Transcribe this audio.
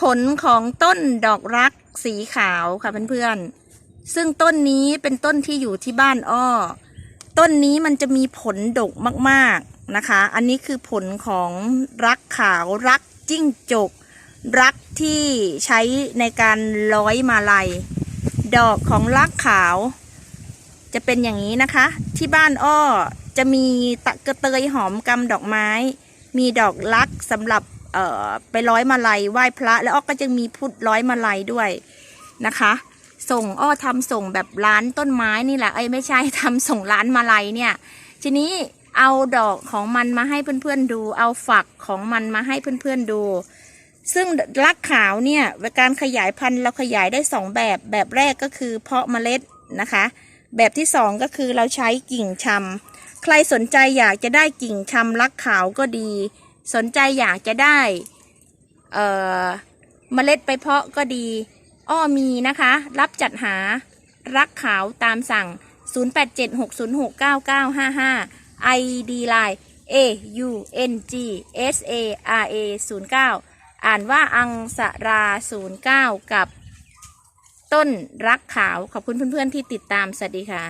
ผลของต้นดอกรักสีขาวค่ะเพื่อนๆ ซึ่งต้นนี้เป็นต้นที่อยู่ที่บ้านอ้อ ต้นนี้มันจะมีผลดกมากๆนะคะ อันนี้คือผลของรักขาวรักจิ้งจก รักที่ใช้ในการร้อยมาลัย ดอกของรักขาว จะเป็นอย่างนี้นะคะ ที่บ้านอ้อจะมีตะกระเตยหอมกำดอกไม้ มีดอกรักสำหรับ เอ่อไปร้อยมาลัยไหว้พระ แล้วอ้อก็จะมีพุทธร้อยมาลัยด้วยนะคะ ส่งอ้อทำส่งแบบร้านต้นไม้นี่แหละเอ้ไม่ใช่ทำส่งร้านมาลัยเนี่ยทีนี้เอาดอกของมันมาให้เพื่อนๆดู เอาฝักของมันมาให้เพื่อนๆดู ซึ่งรักขาวเนี่ยการขยายพันธุ์เราขยายได้สองแบบแบบแรกก็คือเพาะเมล็ดนะคะ แบบที่สองก็คือเราใช้กิ่งชำใครสนใจอยากจะได้กิ่งชำรักขาวก็ดี สนใจอยากจะได้เอ่อเมล็ดไปเพาะก็ดี อ้อมีนะคะ รับจัดหารักขาวตามสั่ง 0876069955 ID Line A U N G S A R A 09อ่านว่าอังสรา 09 กับต้นรักขาว ขอบคุณเพื่อนๆที่ติดตาม สวัสดีค่ะ